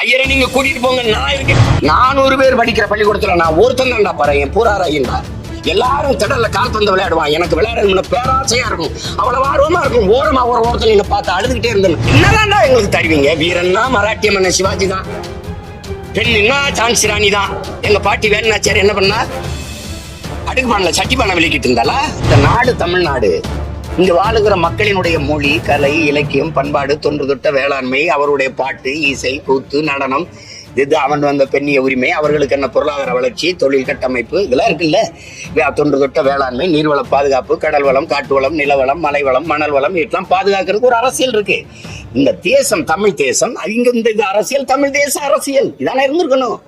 ஐயரை நீங்க கூட்டிட்டு போங்க நான் இருக்கேன். நானூறு பேர் படிக்கிற பள்ளிக்கூடத்துல நான் ஒருத்தன் தான்டா பாரு என் பூராரா ஐயன்டா எல்லாரும் திடல்ல கால்பந்து விளையாடுவான். எனக்கு விளையாடணும்னு பேராசையா இருக்கும். அவ்வளவு ஆர்வமா இருக்கும். ஓரமா ஒரு ஓரத்துல நீங்க பார்த்து அழுதுகிட்டே இருந்தேன். என்னதான்டா எங்களுக்கு தருவீங்க? வீரன்னா மராட்டிய மன்ன சிவாஜி தான் பெண்ணுன்னா சான்சி ராணி தான் எங்க பாட்டி வேலுநாச்சியார் என்ன பண்ணா? அடுக்கு பண்ணல சட்டி பண்ண விளக்கிட்டு இருந்தாலா இந்த நாடு தமிழ்நாடு. இங்க வாழுகிற மக்களினுடைய மொழி கலை இலக்கியம் பண்பாடு தொன்று தொட்ட வேளாண்மை அவருடைய பாட்டு இசை கூத்து நடனம் இது அவன் வந்த பெண்ணிய உரிமை அவர்களுக்கு என்ன பொருளாதார வளர்ச்சி தொழில் கட்டமைப்பு இதெல்லாம் இருக்குல்ல? தொன்று தொட்ட வேளாண்மை நீர்வள பாதுகாப்பு கடல் வளம் காட்டு வளம் நிலவளம் மலை வளம் மணல் வளம் இதெல்லாம் பாதுகாக்கிறதுக்கு ஒரு அரசியல் இருக்கு. இந்த தேசம் தமிழ் தேசம் இங்க இந்த இது அரசியல் தமிழ் தேச அரசியல். இதானே இருந்திருக்கணும்.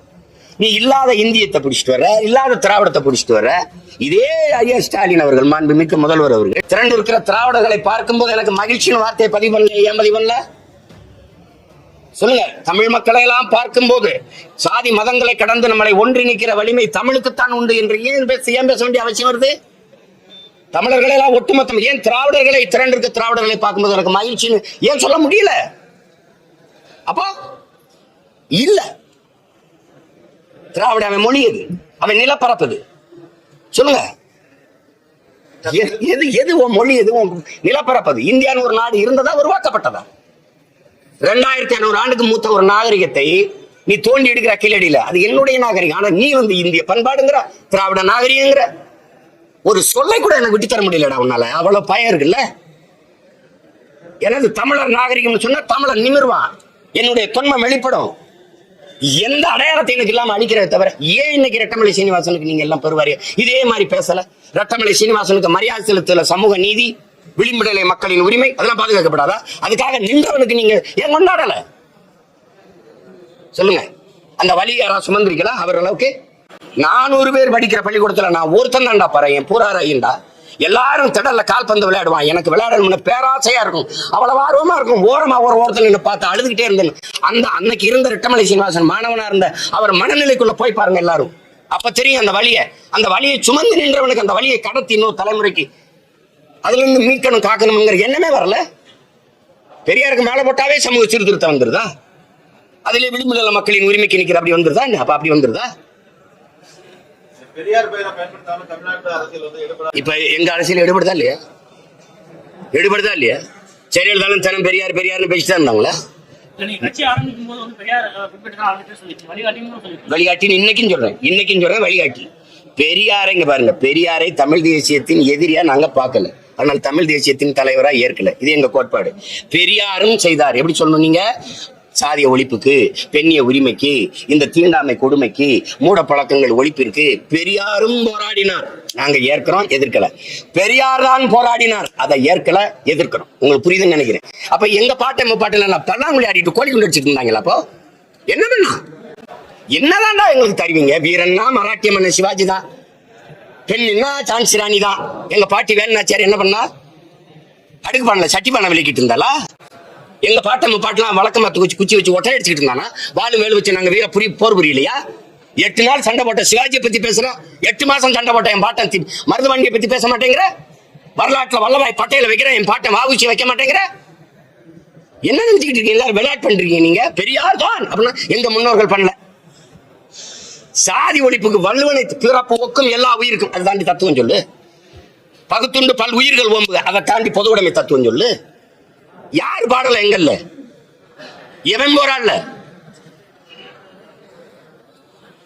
நீ இல்லாத இந்தியத்தை பிடிச்சிட்டு வர இல்லாத திராவிடத்தை பிடிச்சிட்டு வர இதே ஐயா ஸ்டாலின் அவர்கள் மாண்புமிக்க முதல்வர் அவர்கள் திரண்டு இருக்கிற திராவிடர்களை பார்க்கும்போது எனக்கு மகிழ்ச்சியின் வார்த்தையை பதிவு பண்ணல ஏன் பதிவு பண்ணல? சொல்லுங்க தமிழ் மக்களை எல்லாம் பார்க்கும்போது சாதி மதங்களை கடந்து நம்மளை ஒன்றிணைக்கிற வலிமை தமிழுக்குத்தான் உண்டு என்று ஏன் பேச ஏன் பேச வேண்டிய அவசியம் வருது? தமிழர்களை எல்லாம் ஒட்டுமொத்தம் ஏன் திராவிடர்களை திரண்டு இருக்க திராவிடர்களை பார்க்கும்போது எனக்கு மகிழ்ச்சின்னு ஏன் சொல்ல முடியல? அப்போ இல்லை. திராவிட அவன் மொழி எது அவன் நிலப்பரப்புது. சொல்லுங்க. எது- எது உன் மொழி எது உன் நிலப்பரப்பது? இந்தியான்னு ஒரு நாடு இருந்ததா உருவாக்கப்பட்டதா? ரெண்டாயிரத்தி ஐநூறு ஆண்டுக்கு மூத்த ஒரு நாகரிகத்தை நீ தோண்டி எடுக்கிற கீழடியில அது என்னுடைய நாகரிகம். ஆனா நீ வந்து இந்திய பண்பாடுங்கிற திராவிட நாகரிகங்கிற ஒரு சொல்லை கூட எனக்கு விட்டு தர முடியலடா உன்னால. அவ்வளவு பயம் இருக்குல்ல? எனது தமிழர் நாகரிகம்னு சொன்னா தமிழர் நிமிர்வான். என்னுடைய தொன்மை வெளிப்படும். எந்த அடையாளத்தை எனக்கு இல்லாம அழிக்கிறத தவிர ஏன் இன்னைக்கு ரெட்டமலை சீனிவாசனுக்கு நீங்க எல்லாம் பெறுவாரு? இதே மாதிரி பேசல. ரெட்டமலை சீனிவாசனுக்கு மரியாதை செலுத்தல சமூக நீதி விளிம்புநிலை மக்களின் உரிமை அதெல்லாம் பாதுகாக்கப்படாதா? அதுக்காக நின்றவனுக்கு நீங்க ஏன் கொண்டாடல? சொல்லுங்க. அந்த வழி யாராவது சுமந்திரிக்கலாம் அவர் அளவுக்கு நானூறு பேர் படிக்கிற பள்ளிக்கூடத்துல நான் ஒருத்தன் தான்டா பாரு என் பூரா ஐயன்டா. எல்லாரும் திடல்ல கால்பந்து விளையாடுவான். எனக்கு விளையாடணும்னு பேராசையா இருக்கும். அவ்வளவு ஆர்வமா இருக்கும். ஓரமா ஒரு ஓரத்தில் நின்று பார்த்து அழுதுகிட்டே இருந்தேன். அந்த அன்னைக்கு இருந்த ரெட்டமலை சீனிவாசன் மாணவனா இருந்த அவர் மனநிலைக்குள்ள போய் பாருங்க எல்லாரும். அப்ப தெரியும் அந்த வழியை. அந்த வழியை சுமந்து நின்றவனுக்கு அந்த வழியை கடத்தி இன்னொரு தலைமுறைக்கு அதுல இருந்து மீட்கணும் காக்கணுங்கிற எண்ணமே வரல. பெரியாருக்கு மேல போட்டாவே சமூக சீர்திருத்தம் வந்துருதா? அதிலே விளிம்புநில மக்களின் உரிமைக்கு நிக்கிற அப்படி வந்துருதா என்ன? அப்ப அப்படி வந்துருதா பெரியார் பெயரை பயன்படுத்தாம தமிழ்நாட்டு அரசியல் வந்து ஈடுபட இப்ப எங்க அரசியல் எடுபடுதா இல்லையா? எடுபடுதா இல்லையா? செயல்தாலும் தனம் பெரியார் பெரியார்னு பேசிட்டு இருந்தாங்களா? வழிகாட்டின்னு இன்னைக்கும் சொல்றேன். இன்னைக்கும் சொல்றேன் வழிகாட்டி. பெரியாரை இங்க பாருங்க. பெரியாரை தமிழ் தேசியத்தின் எதிரியா நாங்க பார்க்கல. ஆனால் தமிழ் தேசியத்தின் தலைவரா ஏற்கல. இது எங்க கோட்பாடு. பெரியாரும் செய்தார். எப்படி சொல்லணும் நீங்க? சாதிய ஒழிப்புக்கு பெண்ணிய உரிமைக்கு இந்த தீண்டாமை கொடுமைக்கு மூட பழக்கங்கள் ஒழிப்பிற்கு பெரியாரும் போராடினார். நாங்க ஏற்கிறோம் எதிர்க்கல. பெரியார் தான் போராடினார். அதை ஏற்கல எதிர்க்கிறோம் உங்களுக்கு புரியுதுன்னு நினைக்கிறேன். அப்ப எங்க பாட்டை நம்ம பாட்டு நல்லா பல்லாங்குழி ஆடிட்டு கோழி குண்டு அடிச்சிட்டு இருந்தாங்களா அப்போ? என்ன பண்ணா என்னதான்டா எங்களுக்கு தருவீங்க? வீரன்னா மராட்டிய மன்னன் சிவாஜி தான். பெண்ணுன்னா சான்சி ராணி தான். எங்க பாட்டி வேலுநாச்சியார் என்ன பண்ணா? அடுக்கு பண்ணல சட்டி பண்ண விளக்கிட்டு இருந்தாலா எங்க பாட்டம் பாட்டெல்லாம் வழக்கமா குச்சி குச்சி வச்சு ஒட்டை அடிச்சுட்டு இருந்தானா? வாலு வேலு வச்சு நாங்க வீர புரிய போர் புரியலையா? எட்டு நாள் சண்டை போட்ட சிவாஜியை பத்தி பேசுறோம் எட்டு மாசம் சண்டை போட்ட என் பாட்டன் தி- மருதுபாண்டியை பத்தி பேச மாட்டேங்கிற? வரலாற்றுல வல்லபாய் பட்டையில வைக்கிறேன் என் பாட்டை வாகுச்சி வைக்க மாட்டேங்கிற? என்ன நினைச்சுக்கிட்டு இருக்கீங்க? எல்லாரும் விளையாட்டு பண்றீங்க நீங்க? பெரியார் தான் அப்படின்னா எங்க முன்னோர்கள் பண்ணல. சாதி ஒழிப்புக்கு வள்ளுவனை பிறப்பு ஒக்கும் எல்லா உயிருக்கும். அதை தாண்டி தத்துவம் சொல்லு. பகுத்துண்டு பல் உயிர்கள் ஓம்புக. அதை தாண்டி பொது உடைமை தத்துவம் சொல்லு. யார் பாடல எங்கல்ல எவன் போராடல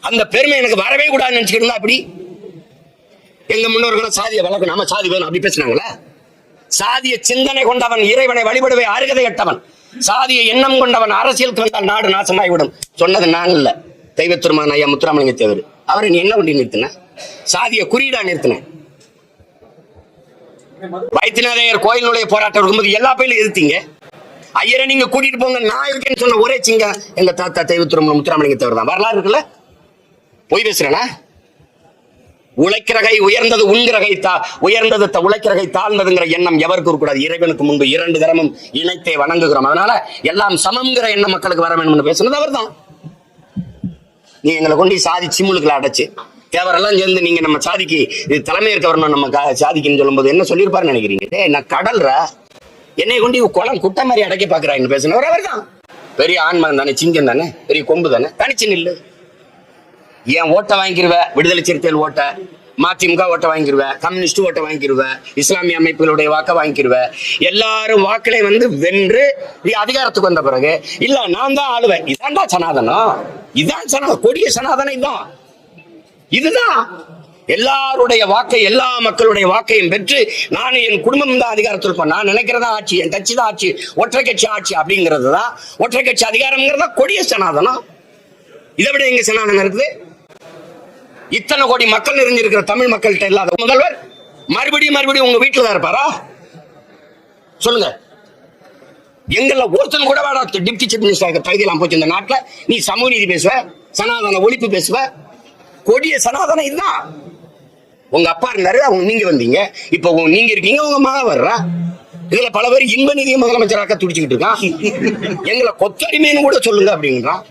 அந்த பெருமை எனக்கு வரவே கூடாதுன்னு நினைச்சுக்கிட்டு அப்படி எங்க முன்னோர்களும் சாதியை வளர்க்கணும். நம்ம சாதி வேணும். அப்படி பேசினாங்களா சாதிய சிந்தனை கொண்டவன் இறைவனை வழிபடுவே அருகதை எட்டவன். சாதிய எண்ணம் கொண்டவன் அரசியலுக்கு வந்தால் நாடு நாசமாகிவிடும் சொன்னது நான் இல்ல. தெய்வ ஐயா முத்துராமலிங்க தேவர். அவரை நீ என்ன பண்ணி நிறுத்தின? சாதிய குறியீடா நிறுத்தின? வைத்தியநாதையர் கோயிலுடைய போராட்டம் இருக்கும்போது எல்லா பேரும் எதிர்த்தீங்க. ஐயரை நீங்க கூட்டிட்டு போங்க நான் இருக்கேன்னு சொன்ன ஒரே சிங்க எங்க தாத்தா தெய்வ முத்துராமலிங்க தவிர தான். வரலாறு இருக்குல்ல? போய் பேசுறேனா? உழைக்கிற கை உயர்ந்தது உண்கிற கை தா உயர்ந்தது உழைக்கிற கை தாழ்ந்ததுங்கிற எண்ணம் எவருக்கு இருக்கக்கூடாது. இறைவனுக்கு முன்பு இரண்டு தரமும் இணைத்தே வணங்குகிறோம். அதனால எல்லாம் சமம்ங்கிற எண்ணம் மக்களுக்கு வர வேணும்னு பேசுனது அவர் தான் நீ எங்களை கொண்டு சாதி சிம்முலுக்குள்ள அடைச்சு தேவரெல்லாம் சேர்ந்து நீங்க நம்ம சாதிக்கு இது தலைமை இருக்க வரணும் நம்ம சாதிக்குன்னு சொல்லும்போது என்ன சொல்லியிருப்பாருன்னு நினைக்கிறீங்க? டேய் நான் கடல்ற. என்னை கொண்டு குளம் குட்டை மாதிரி அடைக்க பாக்குறாங்கன்னு பேசினவர் அவர்தான். பெரிய ஆண்மகன் தானே சிங்கம் தானே பெரிய கொம்பு தானே தனிச்சு நில்லு. ஏன் ஓட்டை வாங்கிடுவ விடுதலை சிறுத்தைகள் ஓட்டை. மதிமுக ஓட்டை வாங்கிடுவ கம்யூனிஸ்ட் ஓட்டை வாங்கிடுவ இஸ்லாமிய அமைப்புகளுடைய வாக்கை வாங்கிடுவ எல்லாரும் வாக்களை வந்து வென்று நீ அதிகாரத்துக்கு வந்த பிறகு இல்ல நான் தான் ஆளுவேன். இதான்டா சனாதனம். இதான் சனாதனம் கொடிய சனாதனம் இதான். இதுதான் எல்லாருடைய வாக்கை எல்லா மக்களுடைய வாக்கையும் பெற்று நான் என் குடும்பம் தான் அதிகாரத்தில் இருப்பேன். நான் நினைக்கிறதா ஆட்சி என் கட்சி தான் ஆட்சி ஒற்றை கட்சி ஆட்சி அப்படிங்கிறது தான். ஒற்றை கட்சி அதிகாரம்ங்கிறதா கொடிய சனாதனம். இதை விட எங்க சனாதனம் இருக்குது? இத்தனை கோடி மக்கள் நிறைஞ்சிருக்கிற தமிழ் மக்கள்கிட்ட இல்லாத முதல்வர் மறுபடியும் மறுபடியும் உங்க வீட்டில் தான் இருப்பாரா? சொல்லுங்க. எங்கள ஒருத்தன் கூட வேடா டிப்டி சீஃப் மினிஸ்டர் தகுதியெல்லாம் போச்சு இந்த நாட்டில். நீ சமூக நீதி பேசுவ சனாதன ஒழிப்பு பேசுவ கொடிய சனாதனம் இதுதான். உங்க அப்பா இருந்தாரு அவங்க நீங்க வந்தீங்க. இப்ப நீங்க இருக்கீங்க உங்க மகன் வர்றா. இதுல பல பேர் இன்ப நிதியை முதலமைச்சராக துடிச்சுக்கிட்டு இருக்கான். எங்களை கொத்தடிமைன்னு கூட சொல்லுங்க அப்படின்றான்.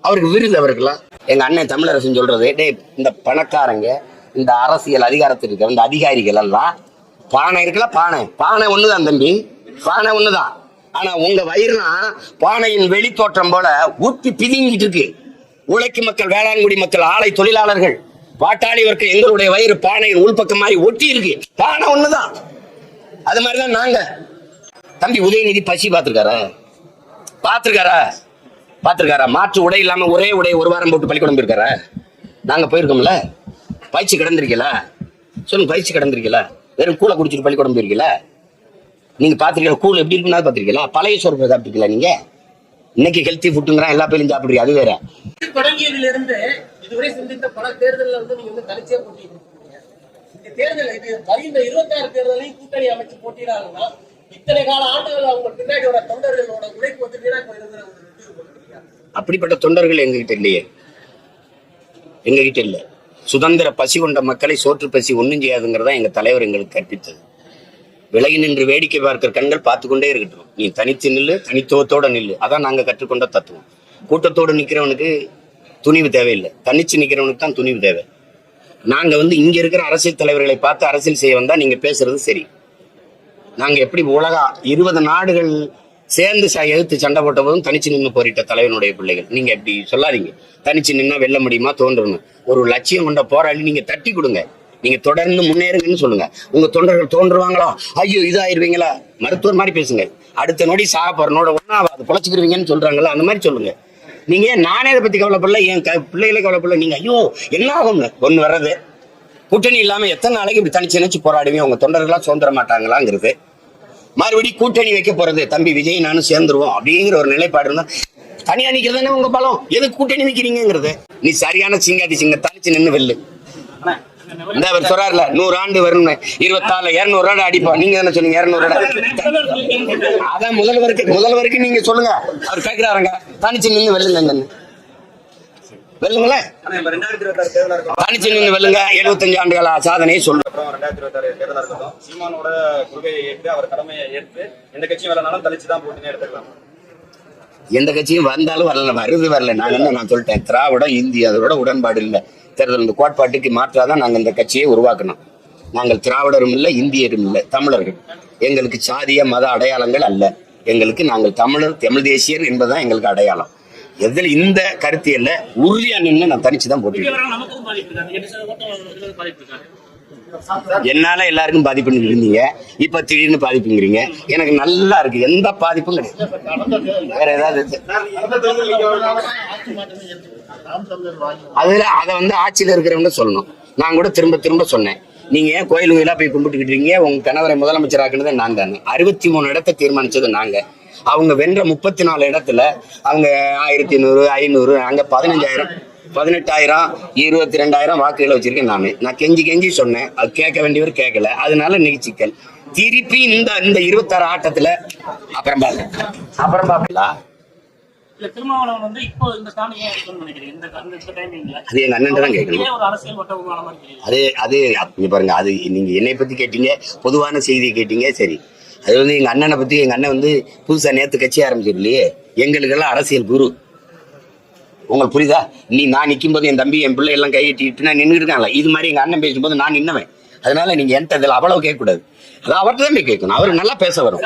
அவருக்கு விருது அவருக்குலாம் எங்க அண்ணன் தமிழரசன் சொல்றது டேய் இந்த பணக்காரங்க இந்த அரசியல் அதிகாரத்தில் இருக்கிற இந்த அதிகாரிகள் எல்லாம் பானை இருக்குல்ல பானை. பானை ஒண்ணுதான் தம்பி. பானை ஒண்ணுதான். ஆனா உங்க வயிறுனா பானையின் வெளித்தோற்றம் போல ஊத்தி பிதிங்கிட்டு இருக்கு. உழைக்கும் மக்கள் வேளாண்குடி மக்கள் ஆலை தொழிலாளர்கள் பாட்டாளி வர்க்க எங்களுடைய வயிறு பானையின் உள்பக்கம் மாதிரி ஒட்டி இருக்கு. பானை ஒண்ணுதான். அது மாதிரிதான் நாங்க. தம்பி உதயநிதி பசி பார்த்திருக்காரா? பார்த்திருக்காரா? பார்த்திருக்காரா? மாற்று உடை இல்லாம ஒரே உடை ஒரு வாரம் போட்டு பள்ளிக்கூடம் போயிருக்காரா? நாங்க போயிருக்கோம்ல. பயிற்சி கிடந்திருக்கீங்களா? சொல்லுங்க பயிற்சி கிடந்திருக்கீங்களா? வெறும் கூலை குடிச்சிட்டு பள்ளிக்கூடம் போயிருக்கீங்களா? நீங்க பாத்திருக்கீங்களா கூழ் எப்படி இருக்குன்னா பாத்திருக்கீங்களா பழைய சோறு சாப்பிட்டுருக்கீங்களா நீங்க? இன்னைக்கு ஹெல்த்தி ஃபுட்டுங்கிறான் எல்லா பேரும் சாப்பிடுறீங்க அது வேற. தொடங்கியதிலிருந்து இதுவரை சிந்தித்த பல தேர்தல்ல வந்து நீங்க வந்து தனிச்சே போட்டியிட்டு இந்த தேர்தல் இது வருகின்ற இருபத்தி ஆறு தேர்தலையும் கூட்டணி அமைச்சு போட்டியிடாங்கன்னா இத்தனை கால ஆண்டுகள் அவங்க பின்னாடி வர தொண்டர்களோட உழைப்பு வந்து ஒரு அப்படிப்பட்ட தொண்டர்கள் எங்ககிட்ட இல்லையே. எங்ககிட்ட இல்ல. சுதந்திர பசி கொண்ட மக்களை சோற்று பசி ஒண்ணும் செய்யாதுங்கிறதா எங்க தலைவர் எங்களுக்கு கற்பித்தது. விலகி நின்று வேடிக்கை பார்க்கிற கண்கள் பார்த்து கொண்டே இருக்கட்டும். நீ தனித்து நில்லு தனித்துவத்தோட நில்லு. அதான் நாங்கள் கற்றுக்கொண்ட தத்துவம். கூட்டத்தோடு நிற்கிறவனுக்கு துணிவு தேவையில்லை. தனிச்சு நிற்கிறவனுக்கு தான் துணிவு தேவை. நாங்கள் வந்து இங்கே இருக்கிற அரசியல் தலைவர்களை பார்த்து அரசியல் செய்ய வந்தால் நீங்கள் பேசுறது சரி. நாங்கள் எப்படி உலகா இருபது நாடுகள் சேர்ந்து ச- எதிர்த்து சண்டை போட்ட போதும் தனிச்சு நின்று போரிட்ட தலைவனுடைய பிள்ளைகள். நீங்க எப்படி சொல்லாதீங்க. தனிச்சு நின்னா வெல்ல முடியுமா தோன்றணும்? ஒரு லட்சியம் கொண்ட போராளி நீங்க தட்டி கொடுங்க. நீங்க தொடர்ந்து முன்னேறுங்கன்னு சொல்லுங்க. உங்க தொண்டர்கள் தோன்றுவாங்களா? ஐயோ இதாயிருவீங்களா? மருத்துவர் மாதிரி பேசுங்க. அடுத்த நொடி சாப்பிட்றனோட ஒன்னா அது பொழைச்சிக்கிருவீங்கன்னு சொல்றாங்களா அந்த மாதிரி சொல்லுங்க. நீங்க ஏன் நானே இதை பத்தி கவலைப்படல என் பிள்ளைகளை கவலைப்படல நீங்க ஐயோ என்ன ஆகும்னு ஒன்று வர்றது. கூட்டணி இல்லாம எத்தனை நாளைக்கு இப்படி தனிச்சு நினைச்சு போராடுவீங்க? உங்க தொண்டர்களா சுதந்திர மாட்டாங்களாங்கிறது. மறுபடியும் கூட்டணி வைக்க போறது. தம்பி விஜய் நானும் சேர்ந்துருவோம் அப்படிங்கிற ஒரு நிலைப்பாடு இருந்தா தனியா நிக்கிறதானே உங்க பலம். எது கூட்டணி வைக்கிறீங்கிறது நீ சரியான சிங்காதி சிங்க தனிச்சு நின்று வெல்லு. இந்த அவர் சொல்றாருல? நூறு ஆண்டு வரும் இருபத்தாறுல இருநூறு ஆண்டு அடிப்போம். நீங்க என்ன சொன்னீங்க இருநூறு ஆண்டு அதான் முதல்வருக்கு முதல்வருக்கு நீங்க சொல்லுங்க. அவர் கேக்குறாருங்க. தனிச்சு நின்னு வெல்லுங்க வெல்லுங்களேன் தனிச்சு நின்னு வெல்லுங்க. எழுபத்தஞ்சு ஆண்டுகள சாதனையை சீமானோட கொள்கையை ஏற்று அவர் கடமையை ஏற்று எந்த கட்சியும் வரலனாலும் தலிச்சு தான் போட்டினே எடுத்துக்கலாம். எந்த கட்சியும் வந்தாலும் வரல வருது வரல. நான் என்ன நான் சொல்லிட்டேன்? திராவிடம் இந்தி அதோட உடன்பாடு இல்லை. தேர்தல் இந்த கோட்பாட்டுக்கு மாற்றாதான் நாங்கள் இந்த கட்சியை உருவாக்கணும். நாங்கள் திராவிடரும் இல்லை இந்தியரும் இல்லை தமிழர்கள். எங்களுக்கு சாதிய மத அடையாளங்கள் அல்ல. எங்களுக்கு நாங்கள் தமிழர் தமிழ் தேசியர் என்பதுதான் எங்களுக்கு அடையாளம். எதில் இந்த கருத்தியல்ல உறுதியா நின்று நான் தனிச்சு தான் போட்டிருக்கேன். என்னால எல்லாருக்கும் பாதிப்பு இருந்தீங்க. இப்ப திடீர்னு பாதிப்புங்கிறீங்க. எனக்கு நல்லா இருக்கு. எந்த பாதிப்பும் கிடையாது. வேற ஏதாவது அதுல அதை வந்து ஆட்சியில் இருக்கிறவங்க சொல்லணும். நான் கூட திரும்ப திரும்ப சொன்னேன். நீங்க ஏன் கோயில் கோயிலா போய் கும்பிட்டுக்கிட்டு இருக்கீங்க? உங்க கணவரை முதலமைச்சர் ஆக்குனது நான் தானே. அறுபத்தி மூணு இடத்தை தீர்மானிச்சது நாங்க. அவங்க வென்ற முப்பத்தி நாலு இடத்துல அவங்க ஆயிரத்தி நூறு ஐநூறு அங்க பதினஞ்சாயிரம் பதினெட்டாயிரம் இருபத்தி ரெண்டாயிரம் வாக்குகளை வச்சிருக்கேன் நானு. நான் கெஞ்சி கெஞ்சி சொன்னேன். அது கேட்க வேண்டியவர் கேட்கல. அதனால இன்னைக்கு சிக்கல் திருப்பி இந்த இந்த இருபத்தாறு ஆட்டத்துல அப்புறம் பாருங்க. அப்புறம் பாப்பீங்களா? திருமாவளவன் வந்து இப்போ இந்த ஸ்டாண்ட் ஏன் எடுக்கணும்னு நினைக்கிறீங்க? இந்த அந்த இந்த டைமிங்ல அது எங்க அண்ணன் தான் கேட்கணும். ஒரு அரசியல் வட்ட உருவான மாதிரி தெரியுது? அது அது இங்க பாருங்க அது நீங்க என்னை பத்தி கேட்டீங்க பொதுவான செய்தியை கேட்டீங்க சரி. அது வந்து எங்க அண்ணனை பத்தி எங்க அண்ணன் வந்து புதுசா நேத்து கட்சி ஆரம்பிச்சிருலையே எங்களுக்கெல்லாம் அரசியல் குரு. உங்களுக்கு புரியுதா? நீ நான் நிக்கும் போது என் தம்பி என் பிள்ளை எல்லாம் கை கட்டிட்டு நான் நின்று இருக்காங்களா. இது மாதிரி எங்க அண்ணன் பேசும்போது நான் நின்னவன். அதனால நீங்க என்கிட்ட இதுல அவ்வளவு கேட்க கூடாது அது அவர்கிட்ட தான் கேட்கணும். அவர் நல்லா பேச வரும்.